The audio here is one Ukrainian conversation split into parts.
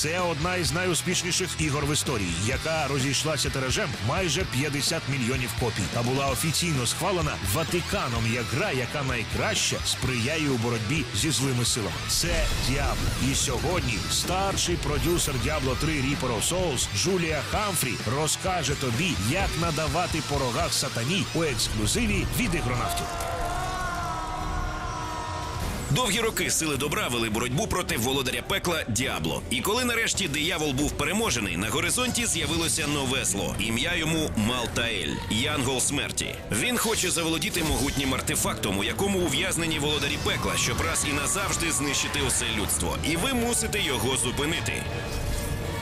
Це одна із найуспішніших ігор в історії, яка розійшлася тиражем майже 50 мільйонів копій та була офіційно схвалена Ватиканом як гра, яка найкраще сприяє у боротьбі зі злими силами. Це Діабло. І сьогодні старший продюсер Діабло 3 Reaper of Souls Джулія Хамфрі розкаже тобі, як надавати по рогах сатані у ексклюзиві від ігронавтів. Довгі роки сили добра вели боротьбу проти володаря пекла Діабло. І коли нарешті диявол був переможений, на горизонті з'явилося нове зло. Ім'я йому Малтаель, Янгол смерті. Він хоче заволодіти могутнім артефактом, у якому ув'язнені володарі пекла, щоб раз і назавжди знищити усе людство. І ви мусите його зупинити.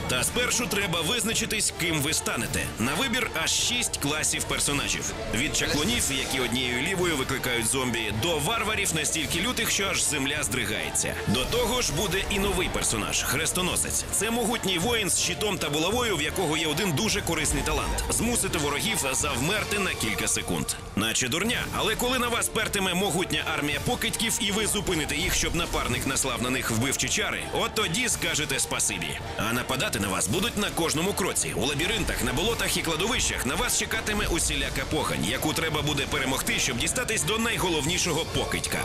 Та спершу треба визначитись, ким ви станете. На вибір аж шість класів персонажів: від чаклунів, які однією лівою викликають зомбі, до варварів настільки лютих, що аж земля здригається. До того ж буде і новий персонаж хрестоносець. Це могутній воїн з щитом та булавою, в якого є один дуже корисний талант змусити ворогів завмерти на кілька секунд. Наче дурня, але коли на вас пертиме могутня армія покидьків, і ви зупините їх, щоб напарник наслав на них вбивчі чари, от тоді скажете спасибі. А нападати на вас будуть на кожному кроці. У лабіринтах, на болотах і кладовищах на вас чекатиме усіляка похань, яку треба буде перемогти, щоб дістатись до найголовнішого покидька.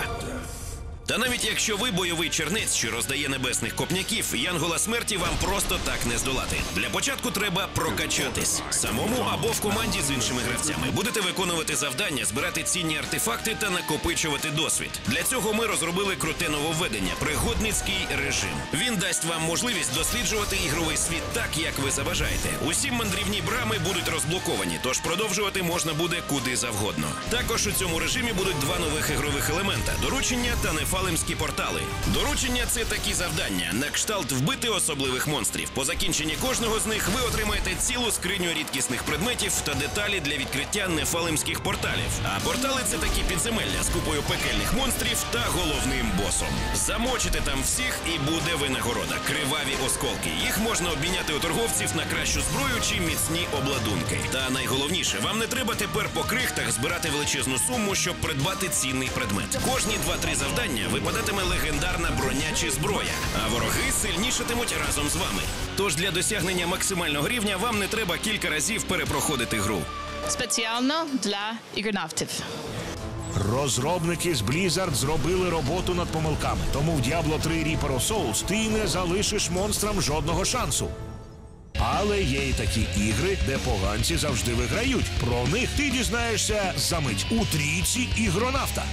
Та навіть якщо ви бойовий чернець, що роздає небесних копняків, янгола смерті вам просто так не здолати. Для початку треба прокачатись самому або в команді з іншими гравцями. Будете виконувати завдання, збирати цінні артефакти та накопичувати досвід. Для цього ми розробили круте нововведення пригодницький режим. Він дасть вам можливість досліджувати ігровий світ так, як ви забажаєте. Усі мандрівні брами будуть розблоковані, тож продовжувати можна буде куди завгодно. Також у цьому режимі будуть два нових ігрових елемента: доручення та нефалимські портали. Доручення це такі завдання на кшталт вбити особливих монстрів. По закінченні кожного з них ви отримаєте цілу скриню рідкісних предметів та деталі для відкриття нефалимських порталів. А портали це такі підземелля з купою пекельних монстрів та головним босом. Замочите там всіх і буде винагорода. Криваві осколки. Їх можна обміняти у торговців на кращу зброю чи міцні обладунки. Та найголовніше, вам не треба тепер по крихтах збирати величезну суму, щоб придбати цінний предмет. Кожні 2-3 завдання випадатиме легендарна броня чи зброя, а вороги сильнішатимуть разом з вами. Тож для досягнення максимального рівня вам не треба кілька разів перепроходити гру. Спеціально для ігронавтів. Розробники з Blizzard зробили роботу над помилками, тому в Diablo 3 Reaper of Souls ти не залишиш монстрам жодного шансу. Але є й такі ігри, де поганці завжди виграють. Про них ти дізнаєшся за мить у трійці ігронавта.